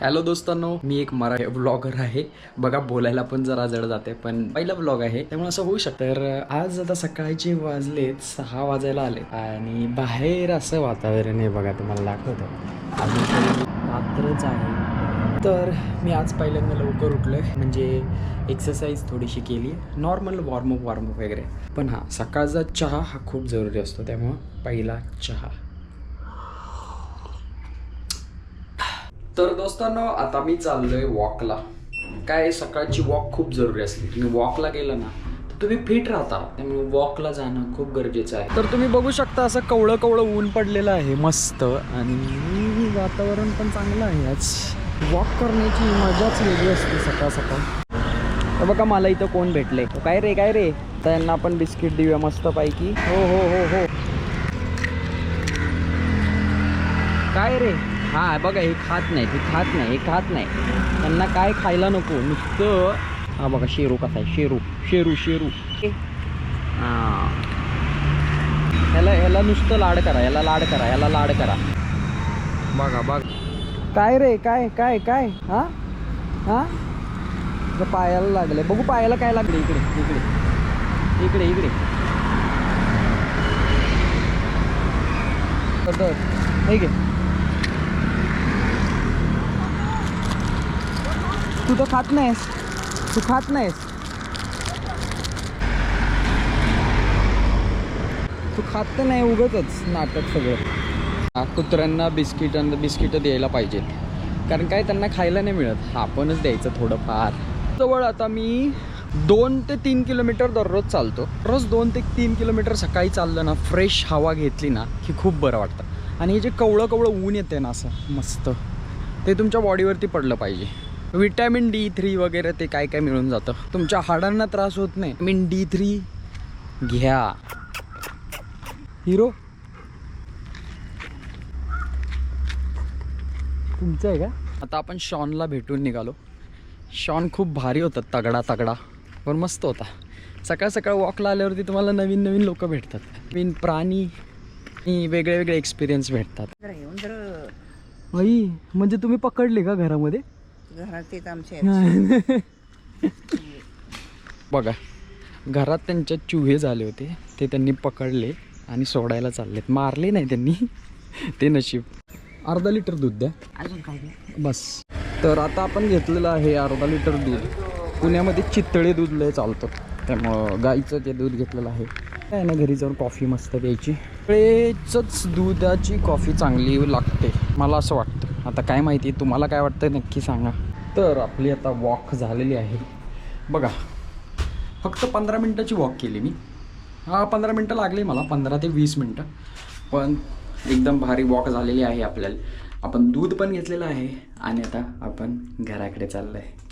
Hello दोस्तांनो मी एक Marathi blogger आहे. बघा बोलायला पण जरा जड जाते पण पहिला ब्लॉग आहे. त्यामुळे असं होऊ शकतं. तर आज आता सकाळचे वाजलेत सहा वाजायला आले आणि बाहेर असं वातावरण आहे बघा तुम्हाला दाखवतो. अजून रात्रच आहे. तर मी आज पहिल्यांदा लवकर उठलोय. म्हणजे एक्सरसाइज थोडीशी केली नॉर्मल वॉर्मअप वॉर्मअप वगैरे. पण हां सकाळचा चहा हा खूप जरुरी असतो. त्यामुळं पहिला चहा. तर दोस्तांनो आता मी चाललोय वॉकला काय सकाळची वॉक खूप जरुरी असते. तुम्ही वॉकला गेलं ना तर तुम्ही फिट राहता. त्यामुळे वॉकला जाणं खूप गरजेचं आहे. तर तुम्ही बघू शकता असं कवळं कवळं ऊन पडलेलं आहे मस्त. आणि वातावरण पण चांगलं आहे आज. वॉक करण्याची मजाच वेगळी असते सकाळ सकाळ तर बघा मला इथं कोण भेटले काय रे काय रे? त्यांना आपण बिस्किट देऊया मस्त पैकी हो हो हो हो. काय रे? हा बघा हे खात नाही हे खात नाही हे खात नाही. त्यांना काय खायला नको नुसतं हा बघा शेरू कसा आहे शेरू शेरू शेरू. हा. ह्याला ह्याला नुसतं लाड करा याला लाड करा याला लाड करा. बघा बघ. काय रे काय काय काय? हा? हा? पायाला लागले बघू पायाला काय लागले इकडे इकडे. इकडे इकडे. हे घे. तू तर खात नाहीस. तू खात नाहीस. तू खात तर नाही उगतच नाटक सगळं. कुत्र्यांना बिस्किट बिस्किट द्यायला पाहिजेत. कारण काय त्यांना खायला नाही मिळत. आपणच द्यायचं थोडंफार. जवळ आता मी दोन ते तीन किलोमीटर दररोज चालतो. रोज दोन ते तीन किलोमीटर सकाळी चाललं ना फ्रेश हवा घेतली ना की खूप बरं वाटतं. आणि हे जे कवळं कवळं ऊन येते ना असं मस्त. ते तुमच्या बॉडीवरती पडलं पाहिजे. विटॅमिन डी थ्री वगैरे ते काय काय मिळून जातं. तुमच्या हाडांना त्रास होत नाही. विटॅमिन डी थ्री घ्या. हिरो तुमचं आहे का? आता आपण शॉनला भेटून निघालो. शॉन खूप भारी होता तगडा तगडा. पण मस्त होता. सकाळ सकाळ वॉकला आल्यावरती तुम्हाला नवीन नवीन लोक भेटतात. नवीन प्राणी आणि वेगळे वेगळे एक्सपिरियन्स भेटतात. आई म्हणजे तुम्ही पकडले का घरामध्ये? घरात तेच आमच्या बघा घरात त्यांच्या चुहे झाले होते. ते त्यांनी पकडले आणि सोडायला चाललेत. मारले नाही त्यांनी. ते नशीब. अर्धा लिटर दूध द्या. अजून काय नाही. बस. तर आता आपण घेतलेलं आहे अर्धा लिटर दूध. पुण्यामध्ये चितळे दूध लय चालतं. त्यामुळं गाईचं ते दूध घेतलेलं आहे. काय ना घरी जाऊन कॉफी मस्त प्यायची. चितळेचंच दुधाची कॉफी चांगली लागते. मला असं वाटतं. आता काय माहिती तुम्हाला काय वाटतं नक्की सांगा. तर आपली आता वॉक झालेली आहे. बघा फक्त पंधरा मिनटाची वॉक केली मी. हा पंधरा मिनटं लागली मला पंधरा ते वीस मिनटं. पण एकदम भारी वॉक झालेली आहे आपल्याला. आपण दूध पण घेतलेलं आहे आणि आता आपण घराकडे चाललं आहे